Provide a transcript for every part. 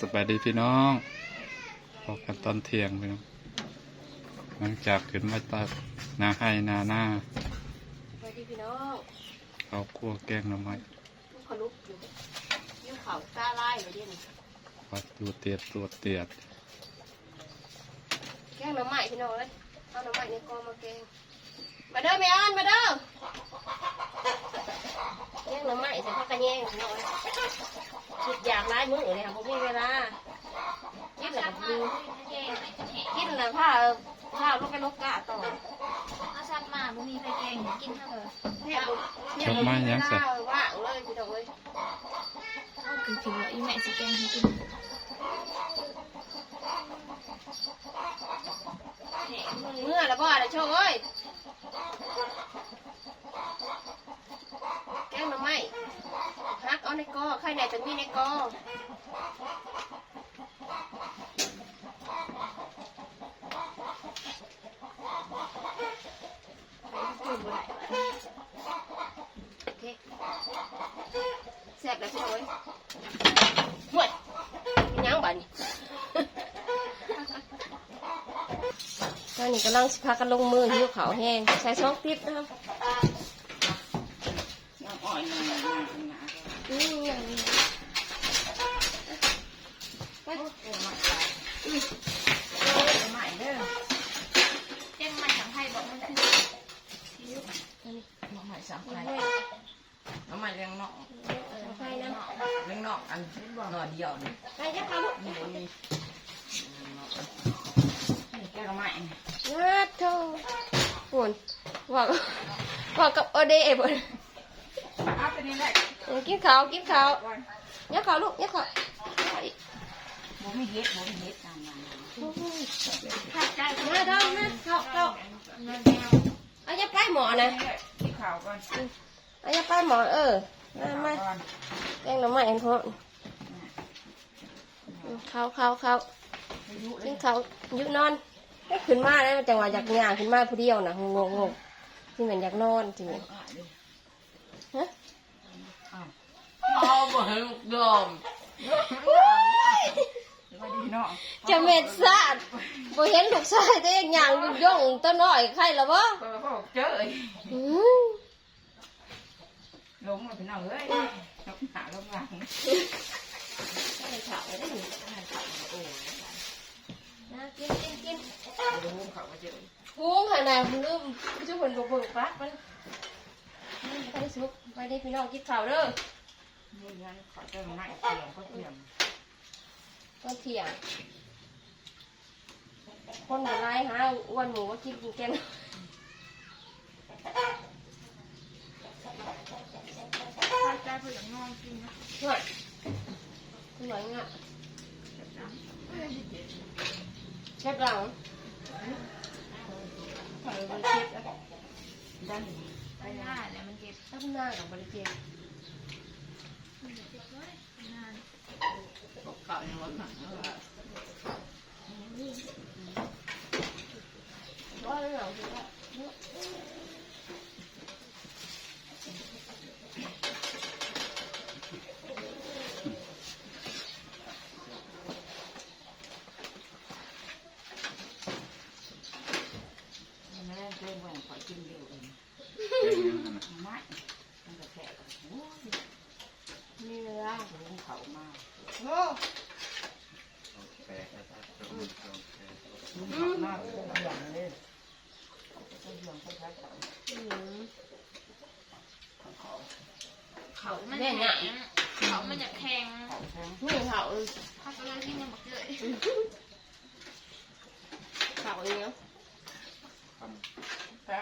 สบายดีพี่น้องพบกันตอนเที่ยงพี่น้องหลังจากขึ้นมาตัดนาให้นาหน้าสวัสดีพี่น้องเขาคั่วแกงหน่อไม้ลูกขลุกอยู่ยิ้วเขาตาลายเลยเดี๋ยวนี้วัดตัวเตียดตัวเตียดแกงหน่อไม้พี่น้องเลยเอาหน่อไม้ในกองมาแกง มาเด้อแม่อ้อนมาเด้อแกงหน่อไม้ใส่ผักกระแยงพี่น้องเลยคิดอยากร้ายมื้อเลยค่ะผมมีเวลาคิดแล้วก็กินกินแล้วผ้าผ้าลงไปลกกะต่อเอาซัดมาบ่มีไฟแกงกินเท่าเดิมแม่บุแม่บุมีเวลาว่างเลยพี่น้องเลยเอาคือถือว่าอีแม่สิแกงให้กินเมื่อแล้วบ่อะไรโชว์เอ้ยแกงหน่อไม้ฮักเอา ในกอไข่ไหนจะมีในกอโอเคแซ่บแล้วใช่ไหมห่วยเป็นยังบ้านี่ตอนนี้กำลังสิพากันลงมือหิวขาวแห้งใส่องติ๊บนะครับ อืมอย่างนี้ไปใหม่ เอแกงมันสังไทยบอกมันคือน้องใหม่สามไข่ให้น้องใหม่เลี้ยงนอกเอาไปนะเลี้ยงนอกอันหน่อเดียวนี่ไปจะทำนี่บ่มีนี่แกงน้องใหม่งัดโถหุ่นบอกบอกกับโอเดย์บ่เอาไปนี่แหละกินข้าวกินข้าวยักข้าวลูกยักข้าวบ่มีเฮ็ดบ่มีเฮ็ดตามนั้นผัดใจมาด้อมาข้าวข้าวเงินแมวเอาจะไปหมอนะกินข้าวก่อนเอาจะไปหมอเออมามาก่อนแกงหน่อไม้เอ็นพอข้าวข้าวข้าวกินข้าวยุนอนขึ้นมาแล้วจังหวะอยากย่างขึ้นมาผู้เดียวนะงงงงที่เหมือนอยากนอนจริงฮะ เอาบ่ให้ลูกดอมสวัสดีน้องจะเม็ดซาดบ่เห็นลูกชายตัวเองย่างยุ่งย่องตัวน้อยใครละบ่เออพ่อเจออืมลงมาพี่น้องเอ้ยลงหาลงหลังให้ข้าวได้ดินะกินกินกินลงเขาก็เจอพุงขนาดลืมจุ่มเพิ่นบ่เบิ่งปักมัน ไปสุกไปได้พี่น้องกินข้าวเด้อนี่งั้นขอเจอไม้เสียงก็เสียงตอนเที่ยง คนบ่ไล่หาอ้วนหมูว่ากินกินแกงผัดใจเพื่อนนอนกินนะหน่อยหน่อยงะเชฟหลังเออบริเชฟแล้วดันไปหน้าเนี่ยมัน เก็บถ้าคุณหน้ากับบริเชฟมันเก็บไว้นานเก่าอย่างว่าขังแล้วว่าว่าเรื่องคือว่าไม่ได้เต้นแหวนขอกินเดียวเอง แกงยังหั่นน่ะ ไม่มันก็แค่โอ้ย มีเวลา ลุง เขามาโอ้ลุงเขามาก็เหลืองเลยก็เหลืองคล้ายๆเขาอืมเขามันแข็งเขามันจะแข็งเขาแข็งนี่เขาผักเลยที่มันบักเลยเขาเนี้ยแพ้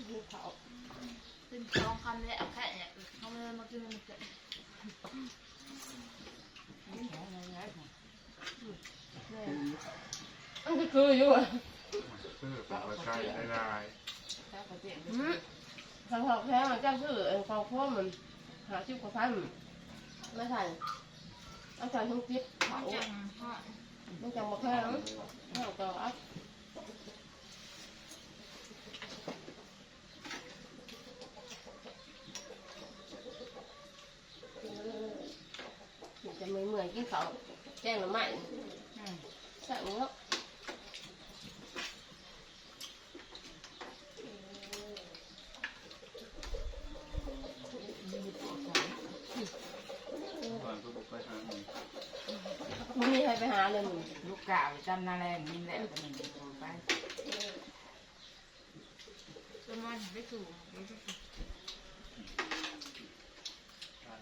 นี่เขา เป็นสองคำเลยเอาแค่เนี่ยเขาเลย มันเกิดอันนี้คืออยู่อะคือป็นว่าใช่ได้ได้แพ้ก็เจ็บอืมทางเขาแพ้มันจ้างคือเอ็นเขาพ่อมันหาชิบกว่าพันไม่ทันเอาใจทั้งจิ๊บเขาจังฮะไม่จังมาแพ้เนาะเอาต่อ อะเงกินข้าวแจ้งหน่อไม้อืมใส่เนาะก่อนก็บอกไปหาหนึ่งมึงมีใครไปหาเลยมึงลูกกาวจำนาแรงนี่แหละก็มันโดนไปประมาณไม่ถูกอา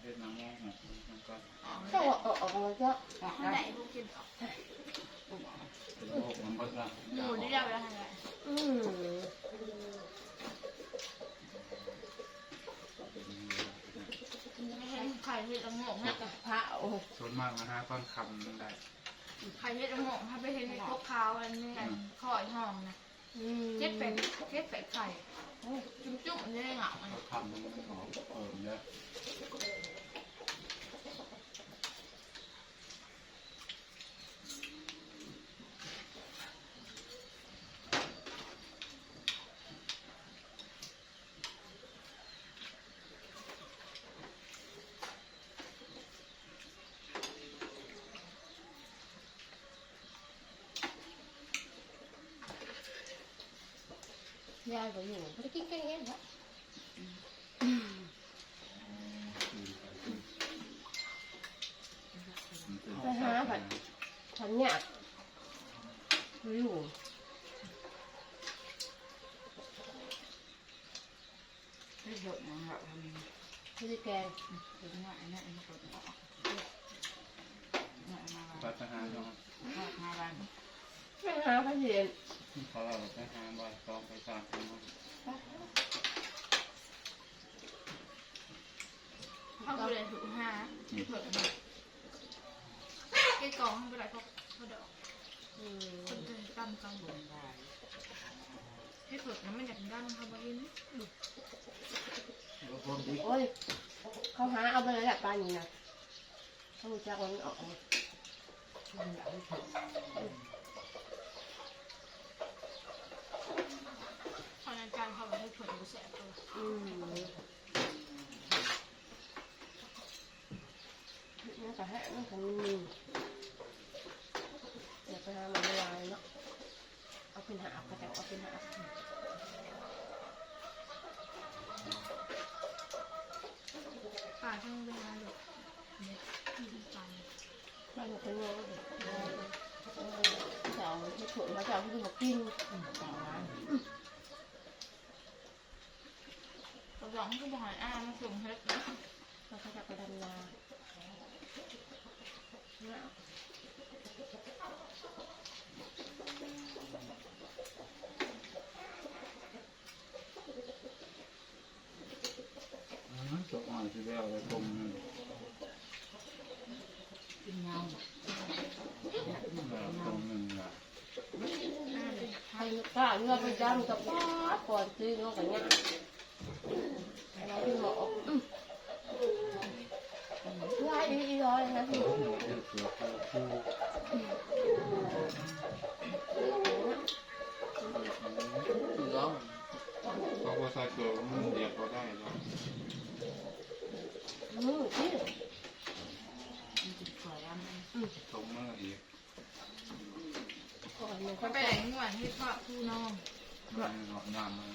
เด็ดน้ำมองหน่อยมันก็ก็ออกออกออกมาก็ถ้าไหนพวกกินออกเป็นโรคมันก็จะหมูนี่เรียกว่าอะไรอืมไข่เห็ดละงงนะพระโอ้ส่วนมากนะฮะค่อนคำมันได้ไข่เห็ดละงงถ้าไปเห็นในพวกขาวอันนี้กันคอยห้องนะอืมเจ็ดเป็ดเจ็ดเป็ดไข่ จุ่มจุ่มๆได้เหงาก็คำมันออกเออเยอะ ยายก็อยู่ไม่ได้กินแกงเองนะไปหาผัดผัดเนี่ยไม่อยู่ไม่หยดนะครับทำไม่ได้แกงถึงว่าอันนั้นอันนี้ก็ออกเนี่ยมาไปหาเนาะบ้านมาบ้าน ไปหาผัดเย็นเขาเราไปหาบ่อยต้องไปตามกันเนเขาก็เลยถูกห้าเผื่อกันแกกองให้ไปไหนพวกเขาดอกคนเดินตามกันบนบ้านให้เผื่อน้ำมันอยากด้านเขาบอกอินโอ้ยเขาหาเอาไปเลยแหละปลาหนี่นะเขาจักมันออกมาคนอยากให้ถึง ตอนอาจารย์เขาบอกให้เผื่อดู แสบตัวอืมนี่ก็ให้นี่ก็มีเดี๋ยวไปหามันลาเนาะเอาเป็นหาเอากระเจ้าเอาเป็นหาป่าช่างเวลาหรอกเนี่ยที่ตายบ้านเป็นยังเจ้าที่ถุนมาเจ้าที่มากินต่างร้าน ตัวสองก็บอกให้อ้ามาส่งเฮ็ดเราก็จะไปดำนาเนี่ยจบอ่านที่แล้วเลยตรงนึงกินเงาตรงนึงอะใครกล้าเลือกไปดำกับป้าก่อนซื้อเนาะกันเนี่ย เราที่หมอไล่อีร้อยนะพี่เสืองเขาก็ใส่เกลือมันเดียบก็ได้แล้วมือที่สวยอะตรงนั้นอีกก่อนมันเขาก็ไปไหนงวนที่พ่อผู้น้องมันหนอนน้ำมั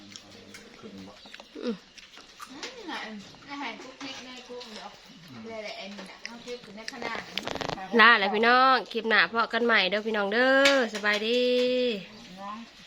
นขึ้นบ่นี่ไหารกุ๊กเทคในกุ๊กเดี๋ยวเลยแหละไอ้นี่นะเขาเทคถึงในขนาดนี้ลาแล้วพี่น้อง คลิปหน้าพอกันใหม่เด้อพี่น้องเด้อ สบายดี